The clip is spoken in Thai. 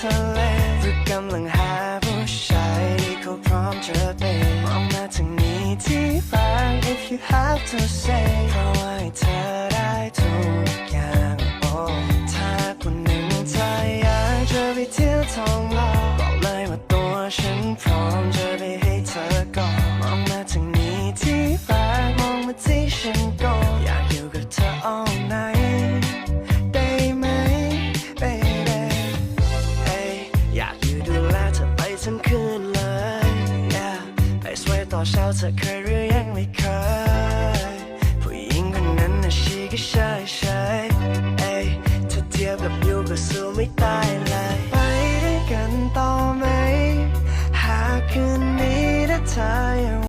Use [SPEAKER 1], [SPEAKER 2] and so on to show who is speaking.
[SPEAKER 1] ทะเลหรือกำลังหาผู้ชายที่เขาพร้อมจะเป็นมองมาทางนี้ที่รัก if you have to say เพราะว่าให้เธอได้ทุกอย่างโอ้ถ้าคนหนึ่งเธออยากจะไปเที่ยวท่อง เช้าเธอเคยหรือยังไม่เคย ผู้หญิงคนนั้นน่ะชีก็ใช่ใช่เอ้ยถ้าเทียบกับอยู่ก็สู้ไม่ตายเลย ไปด้วยกันต่อไหม หากคืนนี้ถ้าเธอยัง